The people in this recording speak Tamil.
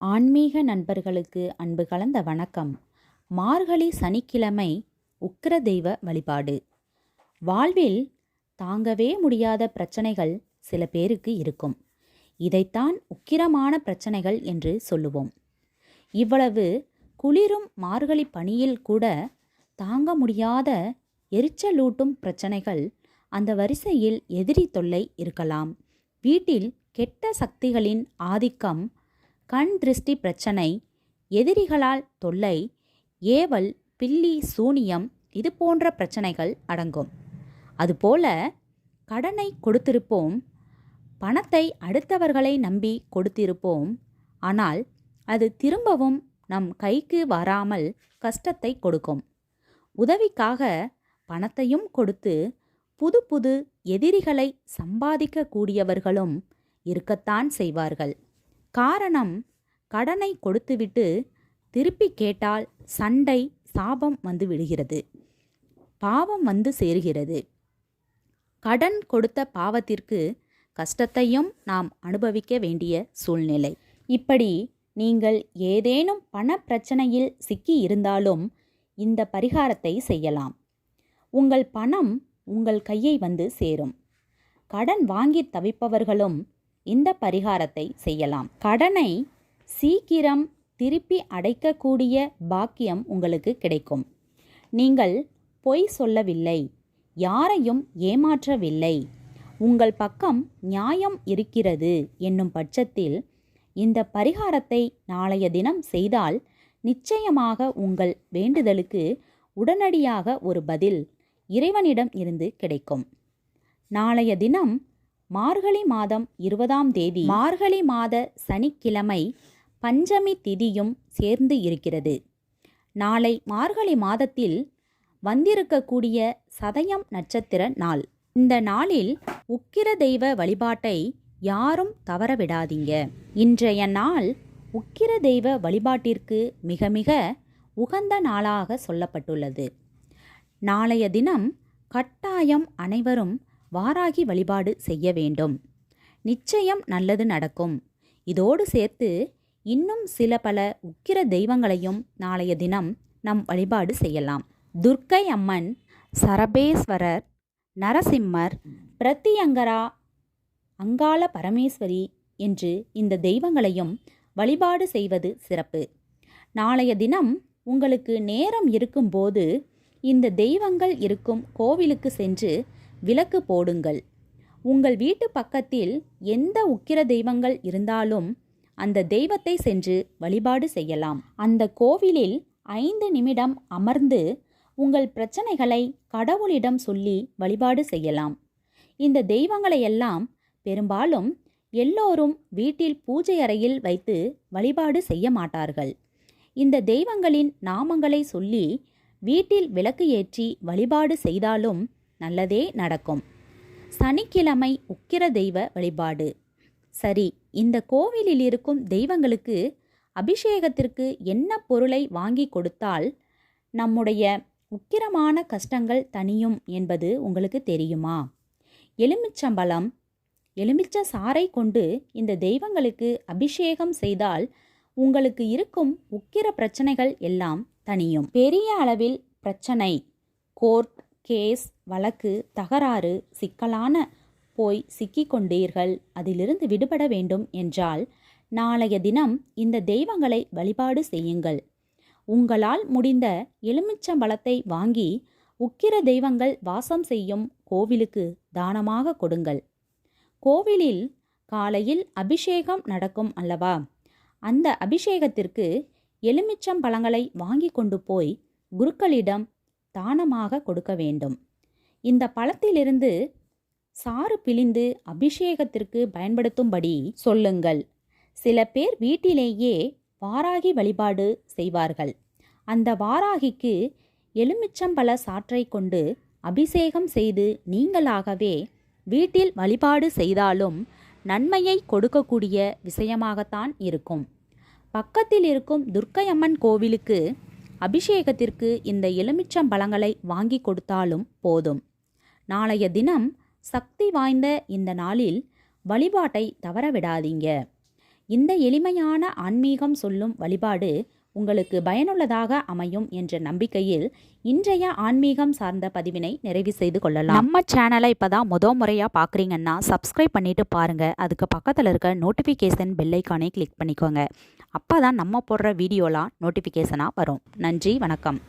ஆன்மீக நண்பர்களுக்கு அன்பு கலந்த வணக்கம். மார்கழி சனிக்கிழமை உக்கிர தெய்வ வழிபாடு. வாழ்வில் தாங்கவே முடியாத பிரச்சனைகள் சில பேருக்கு இருக்கும். இதைத்தான் உக்கிரமான பிரச்சனைகள் என்று சொல்லுவோம். இவ்வளவு குளிரும் மார்கழி பணியில் கூட தாங்க முடியாத எரிச்சலூட்டும் பிரச்சனைகள் அந்த வரிசையில் எதிரி தொல்லை இருக்கலாம். வீட்டில் கெட்ட சக்திகளின் ஆதிக்கம் கண் திருஷ்டி பிரச்சனை எதிரிகளால் தொல்லை ஏவல் பில்லி சூனியம் இது போன்ற பிரச்சனைகள் அடங்கும். அதுபோல கடனை கொடுத்திருப்போம் பணத்தை அடுத்தவர்களை நம்பி கொடுத்திருப்போம் ஆனால் அது திரும்பவும் நம் கைக்கு வராமல் கஷ்டத்தை கொடுக்கும். உதவிக்காக பணத்தையும் கொடுத்து புது புது எதிரிகளை சம்பாதிக்கக்கூடியவர்களும் இருக்கத்தான் செய்வார்கள். காரணம் கடனை கொடுத்துவிட்டு திருப்பி கேட்டால் சண்டை சாபம் வந்து விடுகிறது. பாவம் வந்து சேருகிறது. கடன் கொடுத்த பாவத்திற்கு கஷ்டத்தையும் நாம் அனுபவிக்க வேண்டிய சூழ்நிலை. இப்படி நீங்கள் ஏதேனும் பண பிரச்சனையில் சிக்கி இருந்தாலும் இந்த பரிகாரத்தை செய்யலாம். உங்கள் பணம் உங்கள் கையை வந்து சேரும். கடன் வாங்கி தவிப்பவர்களும் இந்த பரிகாரத்தை செய்யலாம். கடனை சீக்கிரம் திருப்பி அடைக்கக்கூடிய பாக்கியம் உங்களுக்கு கிடைக்கும். நீங்கள் பொய் சொல்லவில்லை யாரையும் ஏமாற்றவில்லை. உங்கள் பக்கம் நியாயம் இருக்கிறது என்னும் பட்சத்தில் இந்த பரிகாரத்தை நாளைய தினம் செய்தால் நிச்சயமாக உங்கள் வேண்டுதலுக்கு உடனடியாக ஒரு பதில் இறைவனிடம் இருந்து கிடைக்கும். நாளைய தினம் மார்கழி மாதம் இருபதாம் தேதி மார்கழி மாத சனிக்கிழமை பஞ்சமி திதியும் சேர்ந்து இருக்கிறது. நாளை மார்கழி மாதத்தில் வந்திருக்கக்கூடிய சதயம் நட்சத்திர நாள். இந்த நாளில் உக்கிர தெய்வ வழிபாட்டை யாரும் தவறவிடாதீங்க. இன்றைய நாள் உக்கிர தெய்வ வழிபாட்டிற்கு மிக மிக உகந்த நாளாக சொல்லப்பட்டுள்ளது. நாளைய தினம் கட்டாயம் அனைவரும் வாராகி வழிபாடு செய்ய வேண்டும். நிச்சயம் நல்லது நடக்கும். இதோடு சேர்த்து இன்னும் சில பல உக்கிர தெய்வங்களையும் நாளைய தினம் நம் வழிபாடு செய்யலாம். துர்க்கை அம்மன் சரபேஸ்வரர் நரசிம்மர் பிரத்தியங்கரா அங்காள பரமேஸ்வரி என்று இந்த தெய்வங்களையும் வழிபாடு செய்வது சிறப்பு. நாளைய தினம் உங்களுக்கு நேரம் இருக்கும்போது இந்த தெய்வங்கள் இருக்கும் கோவிலுக்கு சென்று விளக்கு போடுங்கள். உங்கள் வீட்டு பக்கத்தில் எந்த உக்கிர தெய்வங்கள் இருந்தாலும் அந்த தெய்வத்தை சென்று வழிபாடு செய்யலாம். அந்த கோவிலில் ஐந்து நிமிடம் அமர்ந்து உங்கள் பிரச்சனைகளை கடவுளிடம் சொல்லி வழிபாடு செய்யலாம். இந்த தெய்வங்களையெல்லாம் பெரும்பாலும் எல்லோரும் வீட்டில் பூஜை அறையில் வைத்து வழிபாடு செய்ய மாட்டார்கள். இந்த தெய்வங்களின் நாமங்களை சொல்லி வீட்டில் விளக்கு ஏற்றி வழிபாடு செய்தாலும் நல்லதே நடக்கும். சனிக்கிழமை உக்கிர தெய்வ வழிபாடு. சரி இந்த கோவிலில் இருக்கும் தெய்வங்களுக்கு அபிஷேகத்திற்கு என்ன பொருளை வாங்கி கொடுத்தால் நம்முடைய உக்கிரமான கஷ்டங்கள் தனியும் என்பது உங்களுக்கு தெரியுமா? எலுமிச்சம்பழம் எலுமிச்ச சாறை கொண்டு இந்த தெய்வங்களுக்கு அபிஷேகம் செய்தால் உங்களுக்கு இருக்கும் உக்கிர பிரச்சனைகள் எல்லாம் தனியும் பெரிய அளவில் பிரச்சனை கோர்ட் கேஸ் வழக்கு தகராறு சிக்கலான போய் சிக்கிக்கொண்டீர்கள். அதிலிருந்து விடுபட வேண்டும் என்றால் நாளைய தினம் இந்த தெய்வங்களை வழிபாடு செய்யுங்கள். உங்களால் முடிந்த எலுமிச்சம்பழத்தை வாங்கி உக்கிர தெய்வங்கள் வாசம் செய்யும் கோவிலுக்கு தானமாக கொடுங்கள். கோவிலில் காலையில் அபிஷேகம் நடக்கும் அல்லவா? அந்த அபிஷேகத்திற்கு எலுமிச்சம் பழங்களை வாங்கி கொண்டு போய் குருக்களிடம் தானமாக கொடுக்க வேண்டும். இந்த பழத்திலிருந்து சாறு பிழிந்து அபிஷேகத்திற்கு பயன்படுத்தும்படி சொல்லுங்கள். சில பேர் வீட்டிலேயே வாராகி வழிபாடு செய்வார்கள். அந்த வாராகிக்கு எலுமிச்சம்பழ சாற்றை கொண்டு அபிஷேகம் செய்து நீங்களாகவே வீட்டில் வழிபாடு செய்தாலும் நன்மையை கொடுக்கக்கூடிய விஷயமாகத்தான் இருக்கும். பக்கத்தில் இருக்கும் துர்க்கையம்மன் கோவிலுக்கு அபிஷேகத்திற்கு இந்த எலுமிச்சம் பழங்களை வாங்கி கொடுத்தாலும் போதும். நாளைய தினம் சக்தி வாய்ந்த இந்த நாளில் வழிபாட்டை தவறவிடாதீங்க. இந்த எளிமையான ஆன்மீகம் சொல்லும் வழிபாடு உங்களுக்கு பயனுள்ளதாக அமையும் என்ற நம்பிக்கையில் இன்றைய ஆன்மீகம் சார்ந்த பதிவினை நிறைவு செய்து கொள்ளலாம். நம்ம சேனலை இப்போ தான் முத முறையாக பார்க்குறீங்கன்னா சப்ஸ்கிரைப் பண்ணிட்டு பாருங்க. அதுக்கு பக்கத்தில் இருக்க நோட்டிஃபிகேஷன் பெல்லைக்கானே கிளிக் பண்ணிக்கோங்க. அப்போ தான் நம்ம போடுற வீடியோலாம் நோட்டிஃபிகேஷனாக வரும். நன்றி வணக்கம்.